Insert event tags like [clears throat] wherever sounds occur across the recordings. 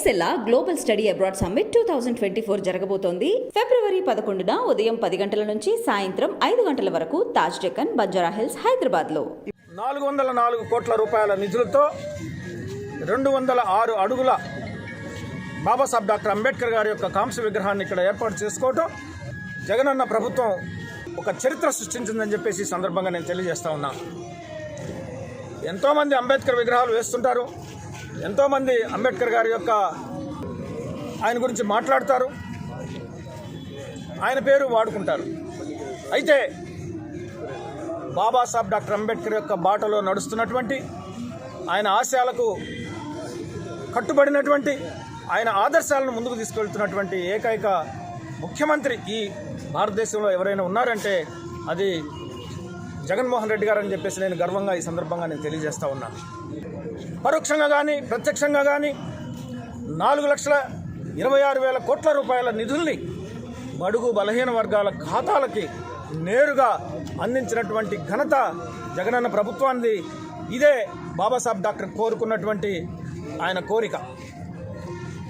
ఎక్సెల్లా global study abroad summit two thousand twenty four జరగబోతోంది. ఫిబ్రవరి పదకొండున ఉదయం పది గంటల నుంచి సాయంత్రం ఐదు గంటల వరకు తాజ్ డెక్కన్ బంజారా హిల్స్ హైదరాబాద్లో నాలుగు వందల నాలుగు కోట్ల రూపాయల నిధులతో రెండు వందల ఆరు అడుగుల బాబాసాహెబ్ డాక్టర్ అంబేద్కర్ గారి యొక్క కాంస్య విగ్రహాన్ని ఇక్కడ ఏర్పాటు చేసుకోవటం జగనన్న ప్రభుత్వం ఒక చరిత్ర సృష్టించిందని చెప్పేసి సందర్భంగా నేను తెలియజేస్తా ఉన్నా. ఎంతోమంది అంబేద్కర్ విగ్రహాలు వేస్తుంటారు. ఎంతోమంది అంబేద్కర్ గారి యొక్క ఆయన గురించి మాట్లాడతారు. ఆయన పేరు వాడుకుంటారు. అయితే బాబాసాహెబ్ డాక్టర్ అంబేద్కర్ యొక్క బాటలో నడుస్తున్నటువంటి ఆయన ఆశయాలకు కట్టుబడినటువంటి ఆయన ఆదర్శాలను ముందుకు తీసుకెళ్తున్నటువంటి ఏకైక ముఖ్యమంత్రి ఈ భారతదేశంలో ఎవరైనా ఉన్నారంటే అది జగన్మోహన్ రెడ్డి గారు అని చెప్పేసి నేను గర్వంగా ఈ సందర్భంగా నేను తెలియజేస్తా ఉన్నాను. పరోక్షంగా కానీ ప్రత్యక్షంగా కానీ నాలుగు లక్షల ఇరవై ఆరు వేల కోట్ల రూపాయల నిధుల్ని బడుగు బలహీన వర్గాల ఖాతాలకి నేరుగా అందించినటువంటి ఘనత జగనన్న ప్రభుత్వాన్ని ఇదే బాబాసాహెబ్ డాక్టర్ కోరుకున్నటువంటి ఆయన కోరిక.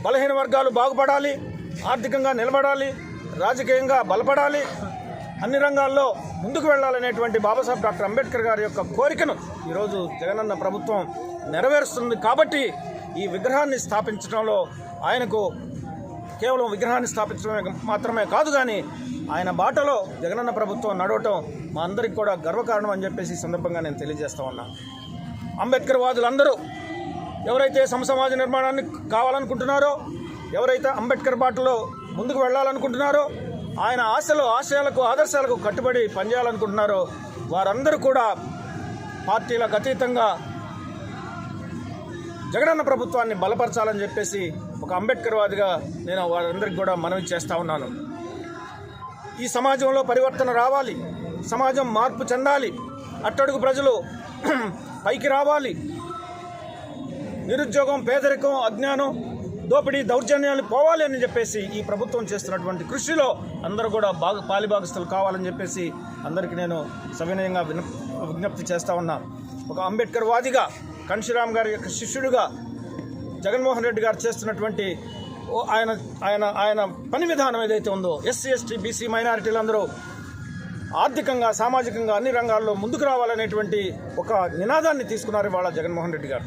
బలహీన వర్గాలు బాగుపడాలి ఆర్థికంగా నిలబడాలి రాజకీయంగా బలపడాలి అన్ని రంగాల్లో ముందుకు వెళ్ళాలనేటువంటి బాబాసాహెబ్ డాక్టర్ అంబేద్కర్ గారి యొక్క కోరికను ఈరోజు జగనన్న ప్రభుత్వం నెరవేరుస్తుంది కాబట్టి ఈ విగ్రహాన్ని స్థాపించడంలో ఆయనకు కేవలం విగ్రహాన్ని స్థాపించడం మాత్రమే కాదు కానీ ఆయన బాటలో జగనన్న ప్రభుత్వం నడవటం మా అందరికి కూడా గర్వకారణం అని చెప్పేసి ఈ సందర్భంగా నేను తెలియజేస్తా ఉన్నా. అంబేద్కర్ వాదులందరూ ఎవరైతే సమసమాజ నిర్మాణాన్ని కావాలనుకుంటున్నారో ఎవరైతే అంబేద్కర్ బాటలో ముందుకు వెళ్ళాలనుకుంటున్నారో ఆయన ఆశలు ఆశయాలకు ఆదర్శాలకు కట్టుబడి పనిచేయాలనుకుంటున్నారో వారందరూ కూడా పార్టీలకు అతీతంగా జగనన్న ప్రభుత్వాన్ని బలపరచాలని చెప్పేసి ఒక అంబేద్కర్ వాదిగా నేను వారందరికి కూడా మనవి చేస్తూ ఉన్నాను. ఈ సమాజంలో పరివర్తన రావాలి సమాజం మార్పు చెందాలి అట్టడుగు ప్రజలు [clears throat] పైకి రావాలి. నిరుద్యోగం పేదరికం అజ్ఞానం దోపిడీ దౌర్జన్యాలు పోవాలి అని చెప్పేసి ఈ ప్రభుత్వం చేస్తున్నటువంటి కృషిలో అందరూ కూడా బాగా పాలిభాగస్తులు కావాలని చెప్పేసి అందరికీ నేను సవినయంగా విజ్ఞప్తి చేస్తా ఉన్నా. ఒక అంబేద్కర్ వాదిగా కన్షిరామ్ గారి యొక్క శిష్యుడిగా జగన్మోహన్ రెడ్డి గారు చేస్తున్నటువంటి ఓ ఆయన ఆయన ఆయన పని విధానం ఏదైతే ఉందో ఎస్సీ ఎస్టీ బీసీ మైనారిటీలందరూ ఆర్థికంగా సామాజికంగా అన్ని రంగాల్లో ముందుకు రావాలనేటువంటి ఒక నినాదాన్ని తీసుకున్నారు ఇవాళ జగన్మోహన్ రెడ్డి గారు.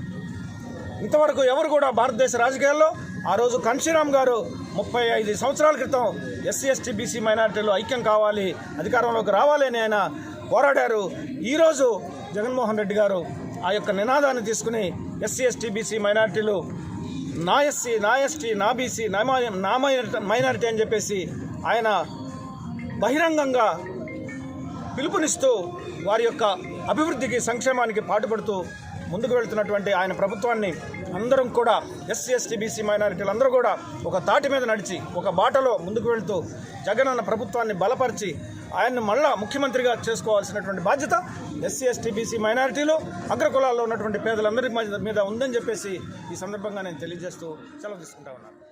ఇంతవరకు ఎవరు కూడా భారతదేశ రాజకీయాల్లో ఆ రోజు కన్షీరామ్ గారు ముప్పై ఐదు సంవత్సరాల క్రితం ఎస్సీ ఎస్టీ బీసీ మైనార్టీలు ఐక్యం కావాలి అధికారంలోకి రావాలి అని ఆయన పోరాడారు. ఈరోజు జగన్మోహన్ రెడ్డి గారు ఆ యొక్క నినాదాన్ని తీసుకుని ఎస్సీ ఎస్టీ బీసీ మైనారిటీలు నా ఎస్సీ నా ఎస్టీ నా బీసీ నా నా మైనారిటీ మైనారిటీ అని చెప్పేసి ఆయన బహిరంగంగా పిలుపునిస్తూ వారి యొక్క అభివృద్ధికి సంక్షేమానికి పాటుపడుతూ ముందుకు వెళ్తున్నటువంటి ఆయన ప్రభుత్వాన్ని అందరం కూడా ఎస్సీ ఎస్టీ బీసీ మైనారిటీలు అందరూ కూడా ఒక తాటి మీద నడిచి ఒక బాటలో ముందుకు వెళ్తూ జగనన్న ప్రభుత్వాన్ని బలపరిచి ఆయన్ని మళ్ళా ముఖ్యమంత్రిగా చేసుకోవాల్సినటువంటి బాధ్యత ఎస్సీ ఎస్టీ బీసీ మైనారిటీలు అగ్రకులాల్లో ఉన్నటువంటి పేదలందరి మీద ఉందని చెప్పేసి ఈ సందర్భంగా నేను తెలియజేస్తూ సెలవు తీసుకుంటా ఉన్నాను.